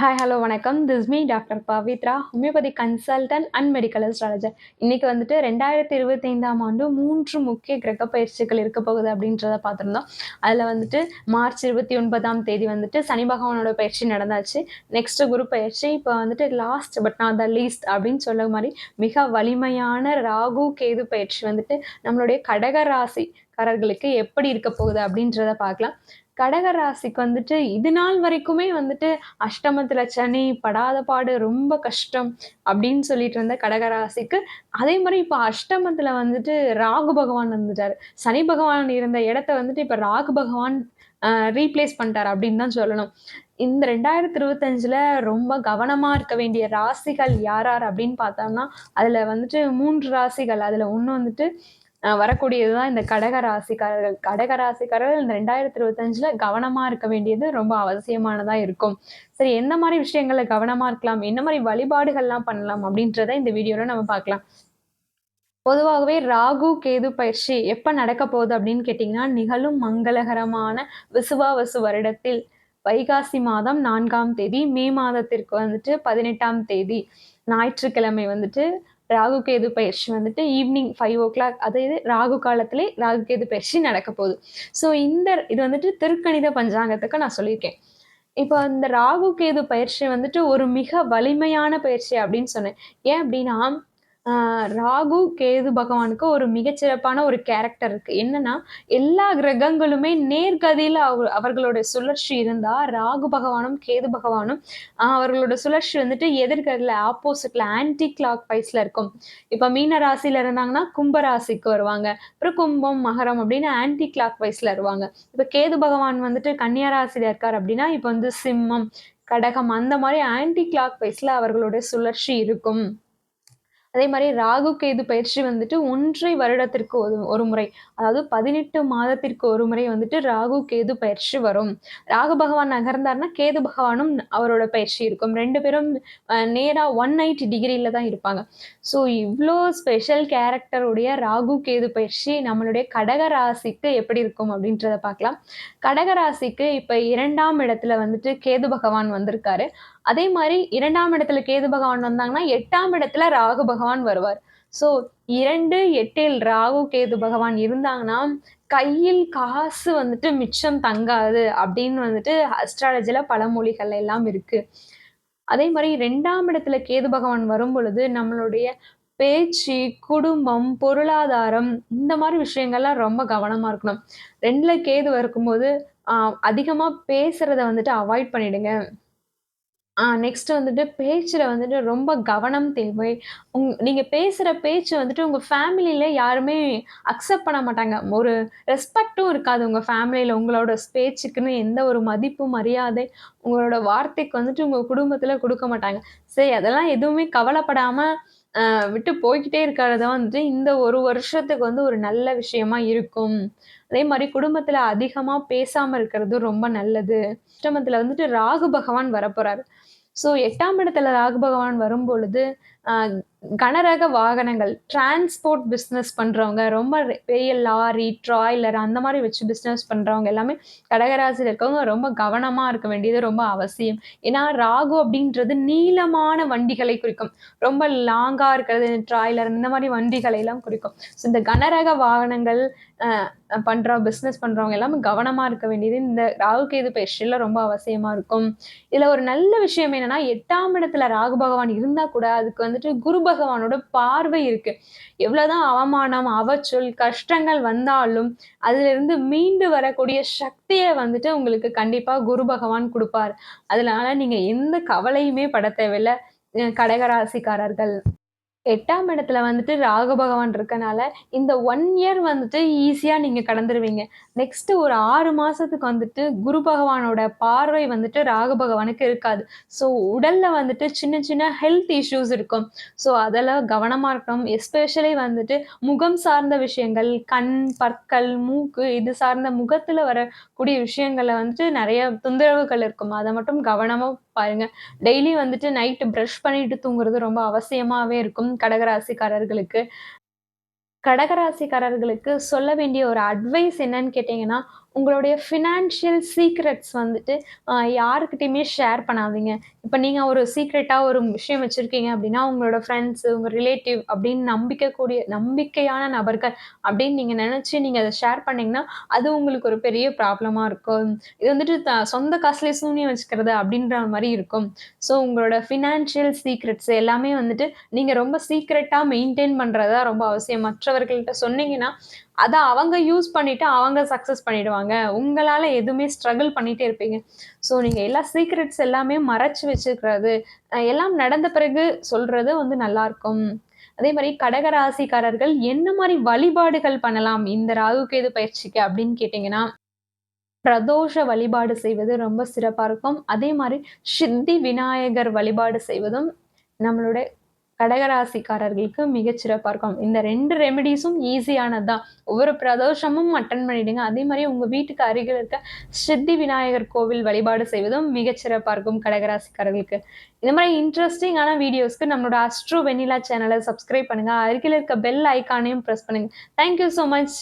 Hi hello வணக்கம். This me doctor Pavithra homeopathy consultant and medical astrologer இன்றைக்கி வந்துட்டு ரெண்டாயிரத்தி இருபத்தைந்தாம் ஆண்டு மூன்று முக்கிய கிரக பயிற்சிகள் இருக்க போகுது அப்படின்றத பார்த்துருந்தோம். அதில் வந்துட்டு மார்ச் இருபத்தி ஒன்பதாம் தேதி வந்துட்டு சனி பகவானோட பயிற்சி நடந்தாச்சு. நெக்ஸ்ட் குரு பயிற்சி இப்போ வந்துட்டு லாஸ்ட் பட் நான் த லீஸ்ட் அப்படின்னு சொல்ல மாதிரி மிக வலிமையான ராகு கேது பயிற்சி வந்துட்டு நம்மளுடைய கடக ராசிக்காரர்களுக்கு எப்படி இருக்க போகுது அப்படின்றத பார்க்கலாம். கடக ராசிக்கு வந்துட்டு இது நாள் வரைக்குமே வந்துட்டு அஷ்டமத்துல சனி படாத பாடு ரொம்ப கஷ்டம் அப்படின்னு சொல்லிட்டு இருந்த கடகராசிக்கு அதே மாதிரி இப்போ அஷ்டமத்துல வந்துட்டு ராகு பகவான் வந்துட்டார். சனி பகவான் இருந்த இடத்த வந்துட்டு இப்போ ராகு பகவான் ரீப்ளேஸ் பண்ணிட்டார் அப்படின்னு தான் சொல்லணும். இந்த ரெண்டாயிரத்தி இருபத்தஞ்சில் ரொம்ப கவனமாக இருக்க வேண்டிய ராசிகள் யார் யார் அப்படின்னு பார்த்தோம்னா அதில் வந்துட்டு மூன்று ராசிகள். அதில் ஒன்று வந்துட்டு வரக்கூடியது தான் இந்த கடக ராசிக்காரர்கள். கடக ராசிக்காரர்கள் இந்த ரெண்டாயிரத்தி இருபத்தி அஞ்சுல கவனமா இருக்க வேண்டியது ரொம்ப அவசியமானதா இருக்கும். சரி எந்த மாதிரி விஷயங்கள்ல கவனமா இருக்கலாம்? என்ன மாதிரி வழிபாடுகள்லாம் பண்ணலாம்? அப்படின்றத இந்த வீடியோல நம்ம பார்க்கலாம். பொதுவாகவே ராகு கேது பயிற்சி எப்ப நடக்க போகுது அப்படின்னு கேட்டீங்கன்னா நிகழும் மங்களகரமான விசுவாவசு வருடத்தில் வைகாசி மாதம் நான்காம் தேதி மே மாதத்திற்கு வந்துட்டு பதினெட்டாம் தேதி ஞாயிற்றுக்கிழமை வந்துட்டு ராகு கேது பயிற்சி வந்துட்டு ஈவினிங் ஃபைவ் ஓ கிளாக் அதாவது ராகு காலத்திலே ராகு கேது பயிற்சி நடக்க போகுது. ஸோ இந்த இது வந்துட்டு திருக்கணித பஞ்சாங்கத்துக்கு நான் சொல்லியிருக்கேன். இப்போ இந்த ராகு கேது பயிற்சி வந்துட்டு ஒரு மிக வலிமையான பயிற்சி அப்படின்னு சொன்னேன். ஏன் அப்படின்னா ராகு கேது பகவானுக்கு ஒரு மிகச்சிறப்பான ஒரு கேரக்டர் இருக்கு. என்னன்னா எல்லா கிரகங்களுமே நேர்கதியில அவ அவர்களோட சுழற்சி இருந்தா ராகு பகவானும் கேது பகவானும் ஆஹ் அவர்களோட சுழற்சி வந்துட்டு எதிர்கதில ஆப்போசிட்ல ஆன்டி கிளாக் வைஸ்ல இருக்கும். இப்ப மீன ராசியில இருந்தாங்கன்னா கும்ப ராசிக்கு வருவாங்க. அப்புறம் கும்பம் மகரம் அப்படின்னு ஆன்டி கிளாக் வைஸ்ல வருவாங்க. இப்ப கேது பகவான் வந்துட்டு கன்னியா ராசியில இருக்கார் அப்படின்னா இப்ப வந்து சிம்மம் கடகம் அந்த மாதிரி ஆன்டி கிளாக் வைஸ்ல அவர்களுடைய சுழற்சி இருக்கும். அதே மாதிரி ராகு கேது பயிற்சி வந்துட்டு ஒன்றை வருடத்திற்கு ஒரு ஒரு முறை அதாவது பதினெட்டு மாதத்திற்கு ஒரு முறை வந்துட்டு ராகு கேது பயிற்சி வரும். ராகு பகவான் நகர்ந்தார்னா கேது பகவானும் அவரோட பயிற்சி இருக்கும். ரெண்டு பேரும் நேராக ஒன் நைன்டி டிகிரியில் தான் இருப்பாங்க. ஸோ இவ்வளோ ஸ்பெஷல் கேரக்டருடைய ராகு கேது பயிற்சி நம்மளுடைய கடக ராசிக்கு எப்படி இருக்கும் அப்படின்றத பார்க்கலாம். கடக ராசிக்கு இப்போ இரண்டாம் இடத்துல வந்துட்டு கேது பகவான் வந்திருக்காரு. அதே மாதிரி இரண்டாம் இடத்துல கேது பகவான் வந்தாங்கன்னா எட்டாம் இடத்துல ராகு பகவான் வருவார். ஸோ இரண்டு எட்டில் ராகு கேது பகவான் இருந்தாங்கன்னா கையில் காசு வந்துட்டு மிச்சம் தங்காது அப்படின்னு வந்துட்டு அஸ்ட்ராலஜில பழமொழிகள் எல்லாம் இருக்கு. அதே மாதிரி ரெண்டாம் இடத்துல கேது பகவான் வரும் பொழுது நம்மளுடைய பேச்சு குடும்பம் பொருளாதாரம் இந்த மாதிரி விஷயங்கள்லாம் ரொம்ப கவனமா இருக்கணும். ரெண்டுல கேது இருக்கும்போது ஆஹ் அதிகமா வந்துட்டு அவாய்ட் பண்ணிடுங்க. ஆ நெக்ஸ்ட் வந்துட்டு பேச்சில் வந்துட்டு ரொம்ப கவனம் தேவை. உங் நீங்கள் பேசுகிற பேச்சு வந்துட்டு உங்கள் ஃபேமிலியில் யாருமே அக்செப்ட் பண்ண மாட்டாங்க. ஒரு ரெஸ்பெக்ட்டும் இருக்காது உங்கள் ஃபேமிலியில் உங்களோட பேச்சுக்குன்னு எந்த ஒரு மதிப்பு, மரியாதை, உங்களோட வார்த்தைக்கு வந்துட்டு உங்கள் குடும்பத்தில் கொடுக்க மாட்டாங்க. சரி அதெல்லாம் எதுவுமே கவலைப்படாமல் விட்டு போய்க்கிட்டே இருக்கிறது வந்துட்டு இந்த ஒரு வருஷத்துக்கு வந்து ஒரு நல்ல விஷயமா இருக்கும். அதே மாதிரி குடும்பத்துல அதிகமா பேசாம இருக்கிறது ரொம்ப நல்லது. அஷ்டமத்தில் வந்துட்டு ராகு பகவான் வரப்போறாரு. ஸோ எட்டாம் இடத்துல ராகு பகவான் வரும்பொழுது, பொழுது கனரக வாகனங்கள், டிரான்ஸ்போர்ட் பிஸ்னஸ் பண்ணுறவங்க ரொம்ப பெரிய லாரி, ட்ராய்லர் அந்த மாதிரி வச்சு பிஸ்னஸ் பண்ணுறவங்க எல்லாமே கடகராசியில் இருக்கவங்க ரொம்ப கவனமாக இருக்க வேண்டியது ரொம்ப அவசியம். ஏன்னா, ராகு அப்படின்றது நீளமான வண்டிகளை குறிக்கும். ரொம்ப லாங்காக இருக்கிறது ட்ராய்லர் இந்த மாதிரி வண்டிகளை எல்லாம் குறிக்கும். ஸோ இந்த கனரக வாகனங்கள் பண்ணுற பிஸ்னஸ் பண்ணுறவங்க எல்லாமே கவனமாக இருக்க வேண்டியது இந்த ராகு கேது பயிற்சியில ரொம்ப அவசியமாக இருக்கும். இதில் ஒரு நல்ல விஷயம் என்னென்னா எட்டாம் இடத்துல ராகு பகவான் இருந்தால் கூட அதுக்கு வந்துட்டு குரு பகவானோட பார்வை இருக்கு. எவ்வளவுதான் அவமானம், அவச்சொல், கஷ்டங்கள் வந்தாலும் அதிலிருந்து மீண்டு வரக்கூடிய சக்தியை வந்துட்டு உங்களுக்கு கண்டிப்பா குரு பகவான் கொடுப்பார் அதனால நீங்க எந்த கவலையுமே பட தேவையில்லை கடகராசிக்காரர்கள். எட்டாம் இடத்துல வந்துட்டு ராகு பகவான் இருக்கனால, இந்த ஒன் இயர் வந்துட்டு ஈஸியாக நீங்கள் கடந்துருவீங்க. நெக்ஸ்ட் ஒரு ஆறு மாதத்துக்கு வந்துட்டு குரு பகவானோட பார்வை வந்துட்டு ராகு பகவானுக்கு இருக்காது. ஸோ உடலில் வந்துட்டு சின்ன சின்ன ஹெல்த் இஷ்யூஸ் இருக்கும். ஸோ அதெல்லாம் கவனமாக இருக்கணும். எஸ்பெஷலி வந்துட்டு முகம் சார்ந்த விஷயங்கள், கண், பற்கள், மூக்கு இது சார்ந்த முகத்தில் வரக்கூடிய விஷயங்களில் வந்துட்டு நிறைய தொந்தரவுகள் இருக்கும். அதை மட்டும் கவனமாக பாருங்க. டெய்லி வந்துட்டு நைட் பிரஷ் பண்ணிட்டு தூங்குறது ரொம்ப அவசியமாவே இருக்கும் கடகராசிக்காரர்களுக்கு. கடகராசிக்காரர்களுக்கு சொல்ல வேண்டிய ஒரு அட்வைஸ் என்னன்னு கேட்டீங்கன்னா, உங்களுடைய ஃபினான்ஷியல் சீக்ரெட்ஸ் வந்துட்டு யாருக்கிட்டையுமே ஷேர் பண்ணாதீங்க. இப்போ நீங்கள் ஒரு சீக்ரெட்டாக ஒரு விஷயம் வச்சுருக்கீங்க அப்படின்னா, உங்களோட ஃப்ரெண்ட்ஸு உங்கள் ரிலேட்டிவ் அப்படின்னு நம்பிக்கக்கூடிய நம்பிக்கையான நபர்கள் அப்படின்னு நீங்கள் நினச்சி நீங்கள் அதை ஷேர் பண்ணிங்கன்னா அது உங்களுக்கு ஒரு பெரிய ப்ராப்ளமாக இருக்கும். இது வந்துட்டு த சொந்த காசுலேயே சூனியம் வச்சுக்கிறது அப்படின்ற மாதிரி இருக்கும். ஸோ உங்களோட ஃபினான்ஷியல் சீக்ரெட்ஸ் எல்லாமே வந்துட்டு நீங்கள் ரொம்ப சீக்ரெட்டாக மெயின்டைன் பண்ணுறது தான் ரொம்ப அவசியம். மற்றவர்கள்ட்ட சொன்னீங்கன்னா, அதை அவங்க யூஸ் பண்ணிட்டு அவங்க சக்சஸ் பண்ணிடுவாங்க. உங்களால எதுவுமே ஸ்ட்ரகிள் பண்ணிட்டே இருப்பீங்க. ஸோ நீங்க எல்லா சீக்ரெட்ஸ் எல்லாமே மறைச்சு வச்சுக்கிறது, எல்லாம் நடந்த பிறகு சொல்றது வந்து நல்லாருக்கும். அதே மாதிரி கடக ராசிக்காரர்கள் என்ன மாதிரி வழிபாடுகள் பண்ணலாம் இந்த ராகு கேது பயிற்சிக்கு அப்படின்னு கேட்டிங்கன்னா பிரதோஷ வழிபாடு செய்வது ரொம்ப சிறப்பாக இருக்கும். அதே மாதிரி சித்தி விநாயகர் வழிபாடு செய்வதும் நம்மளுடைய கடகராசிக்காரர்களுக்கு மிகச்சிறப்பாக இருக்கும். இந்த ரெண்டு ரெமெடிஸும் ஈஸியானது தான். ஒவ்வொரு பிரதோஷமும் அட்டன் பண்ணிடுங்க. அதே மாதிரி உங்கள் வீட்டுக்கு அருகில் இருக்க சித்தி விநாயகர் கோவில் வழிபாடு செய்வதும் மிகச்சிறப்பாக இருக்கும் கடகராசிக்காரர்களுக்கு. இந்த மாதிரி இன்ட்ரெஸ்டிங்கான வீடியோஸ்க்கு நம்மளோட அஸ்ட்ரோ வெண்ணிலா சேனலை சப்ஸ்கிரைப் பண்ணுங்க. அருகில் இருக்க பெல் ஐகானையும் ப்ரெஸ் பண்ணுங்க. Thank you so much.